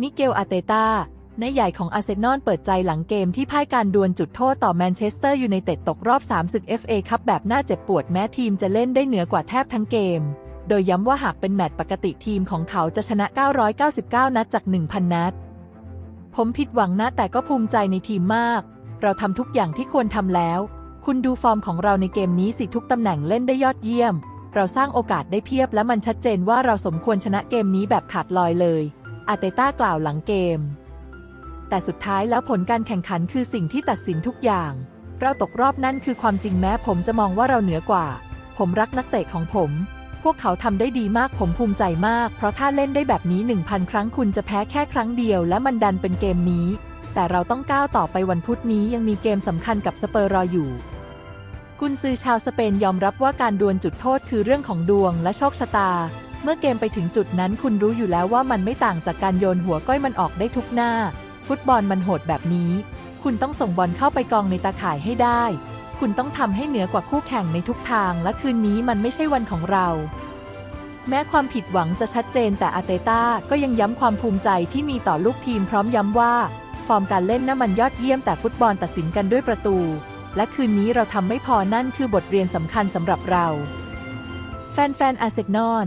มิเกลอาร์เตตานายใหญ่ของอาร์เซนอลเปิดใจหลังเกมที่พ่ายการดวลจุดโทษต่อแมนเชสเตอร์ยูไนเต็ดตกรอบ3ศึก FA คัพแบบน่าเจ็บปวดแม้ทีมจะเล่นได้เหนือกว่าแทบทั้งเกม โดยย้ำว่าหากเป็นแมตช์ปกติทีมของเขาจะชนะ 999 นัดจาก 1,000 นัด ผมผิดหวังนะแต่ก็ภูมิใจในทีมมาก เราทำทุกอย่างที่ควรทำแล้ว คุณดูฟอร์มของเราในเกมนี้สิทุกตำแหน่งเล่นได้ยอดเยี่ยม เราสร้างโอกาสได้เพียบและมันชัดเจนว่าเราสมควรชนะเกมนี้แบบขาดลอยเลย อาเตต้ากล่าวหลังเกม แต่สุดท้ายแล้วผลการแข่งขันคือสิ่งที่ตัดสินทุกอย่าง เราตกรอบนั่นคือความจริงแม้ผมจะมองว่าเราเหนือกว่า ผมรักนักเตะของผม พวกเขาทำได้ดีมากผมภูมิใจมาก เพราะถ้าเล่นได้แบบนี้ 1,000 ครั้งคุณจะแพ้แค่ครั้งเดียว และมันดันเป็นเกมนี้ แต่เราต้องก้าวต่อไปวันพุธนี้ยังมีเกมสำคัญกับสเปอร์รออยู่กุนซือชาวสเปนยอมรับว่าการดวลจุดโทษคือเรื่องของดวงและโชคชะตา เมื่อเกมไปถึงจุดนั้นคุณรู้อยู่แล้วว่ามันไม่ต่างจากการโยนหัวก้อยมันออกได้ทุกหน้า ฟุตบอลมันโหดแบบนี้ คุณต้องส่งบอลเข้าไปกองในตาข่ายให้ได้ คุณต้องทำให้เหนือกว่าคู่แข่งในทุกทาง และคืนนี้มันไม่ใช่วันของเรา แม้ความผิดหวังจะชัดเจนแต่อาร์เตต้าก็ยังย้ำความภูมิใจที่มีต่อลูกทีมพร้อมย้ำว่า ฟอร์มการเล่นน่ะมันยอดเยี่ยมแต่ฟุตบอลตัดสินกันด้วยประตู และคืนนี้เราทำไม่พอนั่นคือบทเรียนสำคัญสำหรับเรา แฟนๆอาร์เซนอล